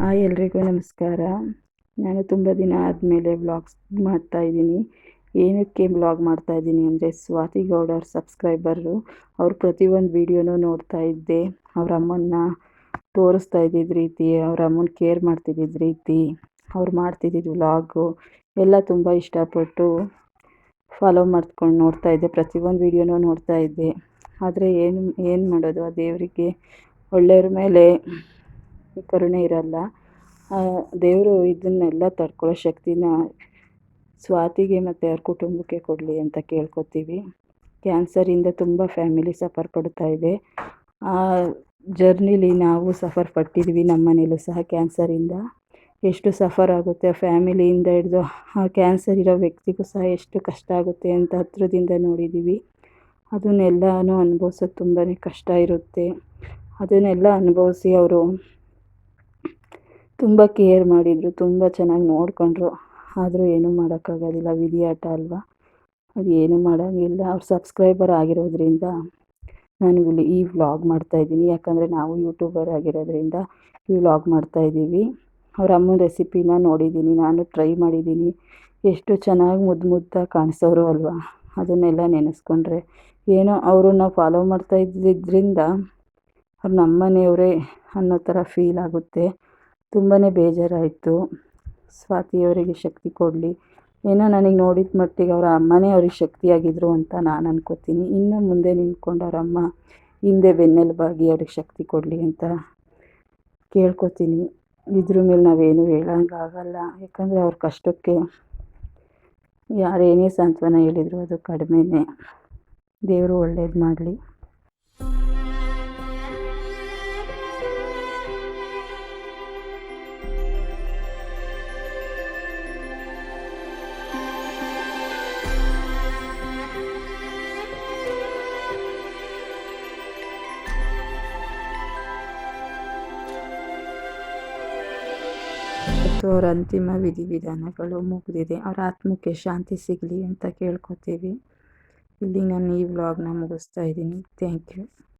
Hi ಎಲ್ರಿಗೂ ನಮಸ್ಕಾರ. ನಾನು ತುಂಬ ದಿನ ಆದಮೇಲೆ ವ್ಲಾಗ್ಸ್ ಮಾಡ್ತಾಯಿದ್ದೀನಿ ಏನಕ್ಕೆ ವ್ಲಾಗ್ ಮಾಡ್ತಾಯಿದ್ದೀನಿ ಅಂದರೆ ಸ್ವಾತಿ ಗೌಡ ಅವ್ರ ಸಬ್ಸ್ಕ್ರೈಬರು, ಅವ್ರು ಪ್ರತಿಯೊಂದು ವೀಡಿಯೋನೂ ನೋಡ್ತಾ ಇದ್ದೆ. ಅವ್ರ ಅಮ್ಮನ್ನ ತೋರಿಸ್ತಾ ಇದ್ದಿದ್ದ ರೀತಿ, ಅವ್ರ ಅಮ್ಮನ ಕೇರ್ ಮಾಡ್ತಿದ್ದಿದ್ದ ರೀತಿ, ಅವ್ರು ಮಾಡ್ತಿದ್ದಿದ್ದು ವ್ಲಾಗು ಎಲ್ಲ ತುಂಬ ಇಷ್ಟಪಟ್ಟು ಫಾಲೋ ಮಾಡ್ಕೊಂಡು ನೋಡ್ತಾ ಇದ್ದೆ. ಪ್ರತಿಯೊಂದು ವೀಡಿಯೋನೂ ನೋಡ್ತಾ ಇದ್ದೆ. ಆದರೆ ಏನು ಏನು ಮಾಡೋದು? ಆ ದೇವರಿಗೆ ಒಳ್ಳೆಯವ್ರ ಮೇಲೆ ಕರುಣೆ ಇರಲ್ಲ. ದೇವರು ಇದನ್ನೆಲ್ಲ ತಡ್ಕೊಳ್ಳೋ ಶಕ್ತಿನ ಸ್ವಾತಿಗೆ ಮತ್ತು ಅವ್ರ ಕುಟುಂಬಕ್ಕೆ ಕೊಡಲಿ ಅಂತ ಕೇಳ್ಕೊತೀವಿ. ಕ್ಯಾನ್ಸರಿಂದ ತುಂಬ ಫ್ಯಾಮಿಲಿ ಸಫರ್ ಪಡ್ತಾ ಇದೆ. ಆ ಜರ್ನಿಲಿ ನಾವು ಸಫರ್ ಪಟ್ಟಿದ್ವಿ ನಮ್ಮ ಮನೇಲೂ ಸಹ ಕ್ಯಾನ್ಸರಿಂದ ಎಷ್ಟು ಸಫರ್ ಆಗುತ್ತೆ, ಆ ಫ್ಯಾಮಿಲಿಯಿಂದ ಹಿಡಿದು ಆ ಕ್ಯಾನ್ಸರ್ ಇರೋ ವ್ಯಕ್ತಿಗೂ ಸಹ ಎಷ್ಟು ಕಷ್ಟ ಆಗುತ್ತೆ ಅಂತ ಹತ್ರದಿಂದ ನೋಡಿದ್ದೀವಿ ಅದನ್ನೆಲ್ಲನೂ ಅನುಭವಿಸೋದು ತುಂಬಾ ಕಷ್ಟ ಇರುತ್ತೆ. ಅದನ್ನೆಲ್ಲ ಅನುಭವಿಸಿ ಅವರು ತುಂಬ ಕೇರ್ ಮಾಡಿದರು, ತುಂಬ ಚೆನ್ನಾಗಿ ನೋಡಿಕೊಂಡ್ರು. ಆದರೂ ಏನೂ ಮಾಡೋಕ್ಕಾಗೋದಿಲ್ಲ. ವಿಧಿಯಾಟ ಅಲ್ವಾ? ಅದು ಏನೂ ಮಾಡೋಂಗಿಲ್ಲ. ಅವ್ರು ಸಬ್ಸ್ಕ್ರೈಬರ್ ಆಗಿರೋದ್ರಿಂದ ನಾನು ಇಲ್ಲಿ ಈ ವ್ಲಾಗ್ ಮಾಡ್ತಾಯಿದ್ದೀನಿ ಯಾಕಂದರೆ ನಾವು ಯೂಟ್ಯೂಬರ್ ಆಗಿರೋದ್ರಿಂದ ಈ ವ್ಲಾಗ್ ಮಾಡ್ತಾಯಿದ್ದೀವಿ ಅವ್ರ ಅಮ್ಮನ ರೆಸಿಪಿನ ನೋಡಿದ್ದೀನಿ. ನಾನು ಟ್ರೈ ಮಾಡಿದ್ದೀನಿ. ಎಷ್ಟು ಚೆನ್ನಾಗಿ ಮುದ್ದು ಮುದ್ದಾಗಿ ಕಾಣಿಸೋರು ಅಲ್ವಾ? ಅದನ್ನೆಲ್ಲ ನೆನೆಸ್ಕೊಂಡ್ರೆ ಏನೋ ಅವರು ನಾವು ಫಾಲೋ ಮಾಡ್ತಾ ಇದ್ದಿದ್ದರಿಂದ ಅವ್ರು ನಮ್ಮನೆಯವರೇ ಅನ್ನೋ ಥರ ಫೀಲ್ ಆಗುತ್ತೆ. ತುಂಬಾ ಬೇಜಾರಾಯಿತು. ಸ್ವಾತಿಯವರಿಗೆ ಶಕ್ತಿ ಕೊಡಲಿ. ಏನೋ ನನಗೆ ನೋಡಿದ ಮಟ್ಟಿಗೆ ಅವರ ಅಮ್ಮನೇ ಅವ್ರಿಗೆ ಶಕ್ತಿಯಾಗಿದ್ದರು ಅಂತ ನಾನು ಅನ್ಕೋತೀನಿ. ಇನ್ನು ಮುಂದೆ ನಿಂತ್ಕೊಂಡು ಅವ್ರ ಅಮ್ಮ ಹಿಂದೆ ಬೆನ್ನೆಲುಬಾಗಿ ಅವ್ರಿಗೆ ಶಕ್ತಿ ಕೊಡಲಿ ಅಂತ ಕೇಳ್ಕೊತೀನಿ. ಇದ್ರ ಮೇಲೆ ನಾವೇನು ಹೇಳೋಂಗಾಗಲ್ಲ ಯಾಕಂದರೆ ಅವ್ರ ಕಷ್ಟಕ್ಕೆ ಯಾರೇನೇ ಸಾಂತ್ವನ ಹೇಳಿದ್ರು ಅದು ಕಡಿಮೆನೇ. ದೇವರು ಒಳ್ಳೇದು ಮಾಡಲಿ. ಮತ್ತು ಅವರ ಅಂತಿಮ ವಿಧಿವಿಧಾನಗಳು ಮುಗಿದಿದೆ. ಅವರ ಆತ್ಮಕ್ಕೆ ಶಾಂತಿ ಸಿಗಲಿ ಅಂತ ಕೇಳ್ಕೊತೀವಿ. ಇಲ್ಲಿ ನಾನು ಈ ವ್ಲಾಗ್ನ ಮುಗಿಸ್ತಾ ಇದ್ದೀನಿ. Thank you